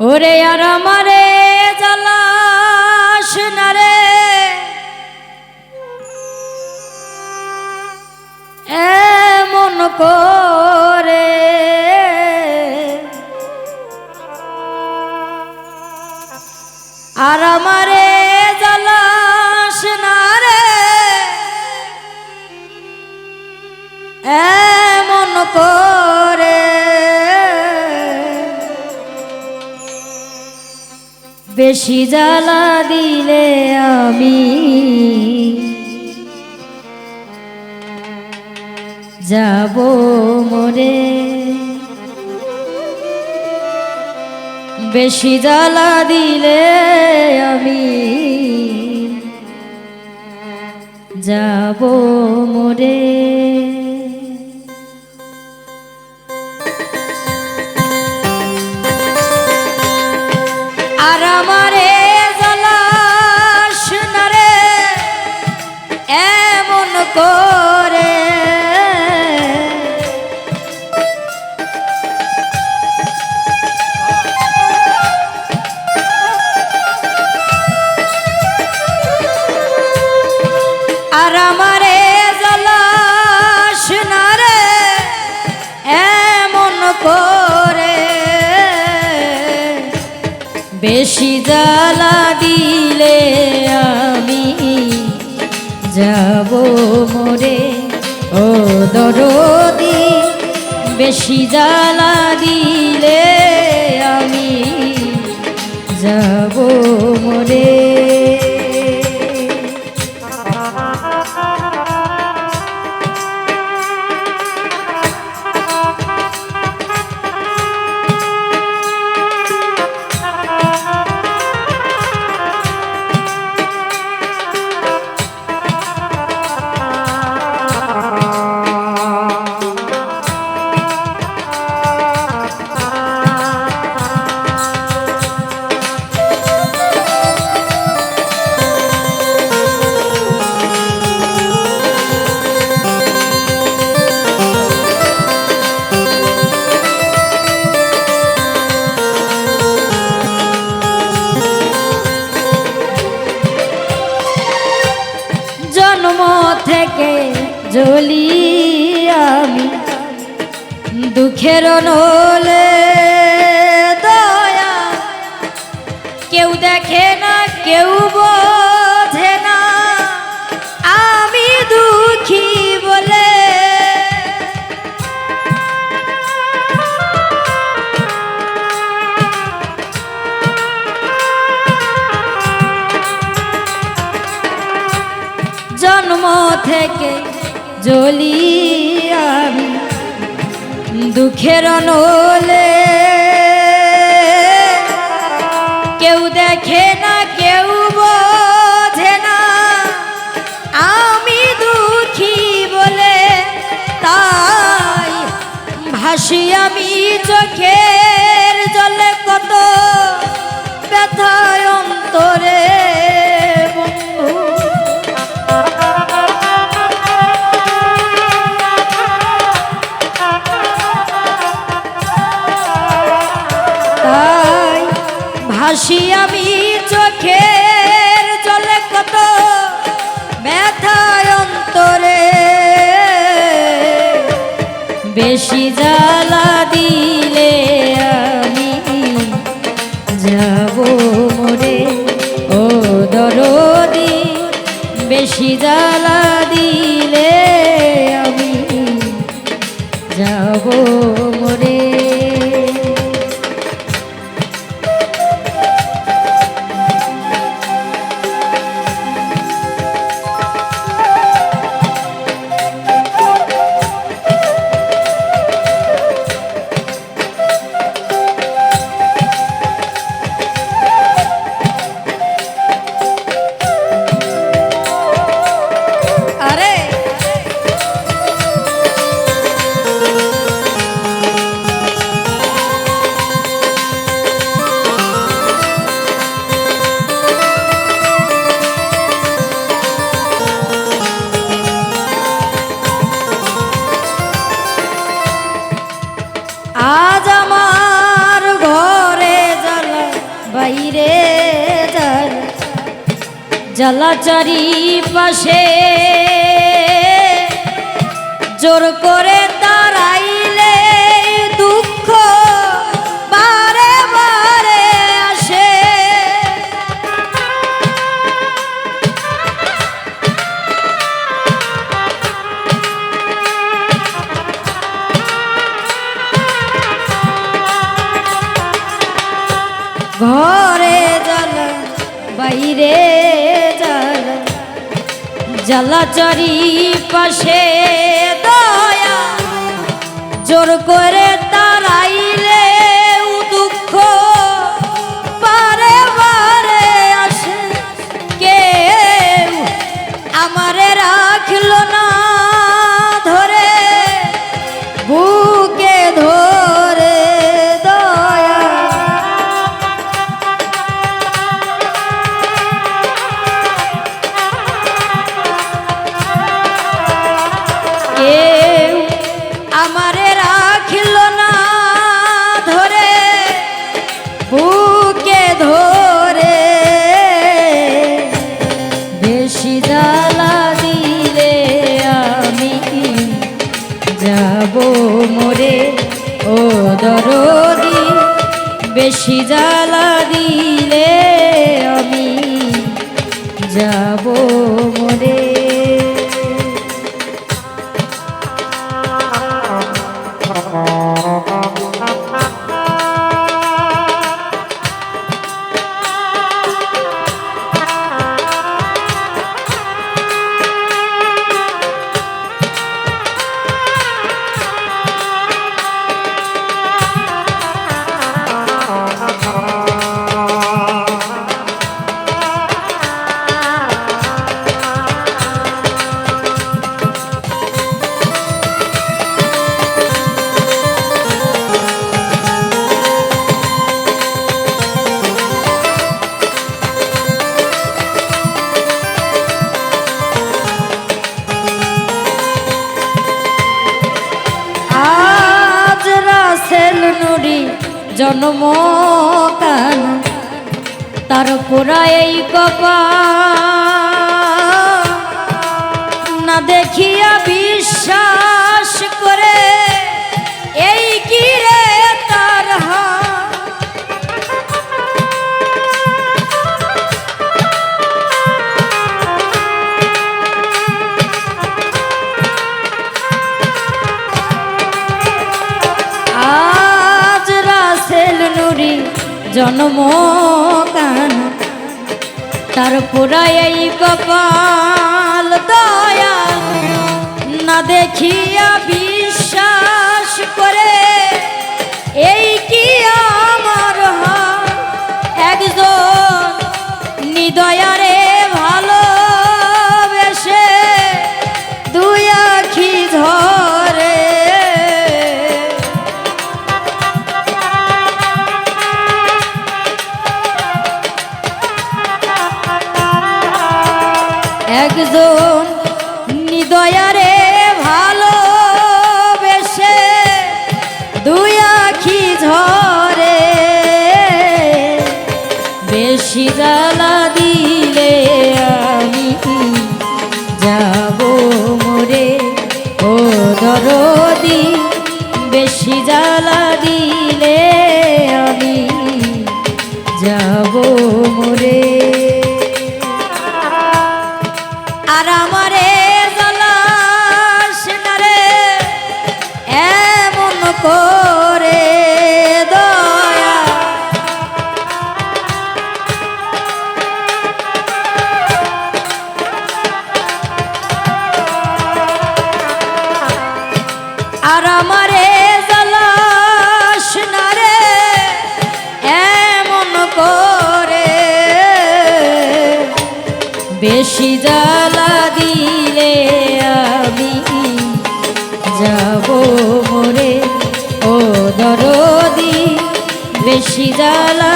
ওরে আর আমারে জ্বালাস না রে। এমন করে আর আমারে বেশি জ্বালা দিলে আমি যাব মরে। বেশি জ্বালা দিলে আমি যাব মরে। আর আমারে যাব মোরে ও দরদি বেশি জ্বালা দিলে থেকে জ্বলি আমি। দুঃখের নলে দয়া। কেউ দেখে না কেউ বোঝে জ্বলি আমি দুঃখের নলে। কেউ দেখে না, কেউ বোঝে না। আমি দুঃখী বলে তাই ভাসি আমি যাব মরে জলাচারি পাশে জোর করে তারাইলে দুঃখ বারে বারে আসে। ঘরে জল বাইরে জল জলাচরি পাশে দয়া জোর করে ও দরদি বেশি জ্বালা দিলে আমি যাব নুরি জন্ম কান তার পুরা এই কপা না দেখিয়া বিশ্বাস করে এই কি রে? জন্ম কান তার পুরা এই কপাল দয়া না দেখিয়া বিশ্বাস করে এই কি আমার? একজন নিদয়ারে আর এমন করে। বেশি জ্বালা দিলে আমি যাব মোরে ও দরদি বেশি জ্বালা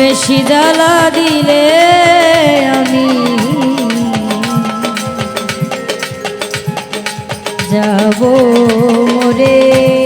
বেশি জ্বালা দিলে আমি যাব মোরে।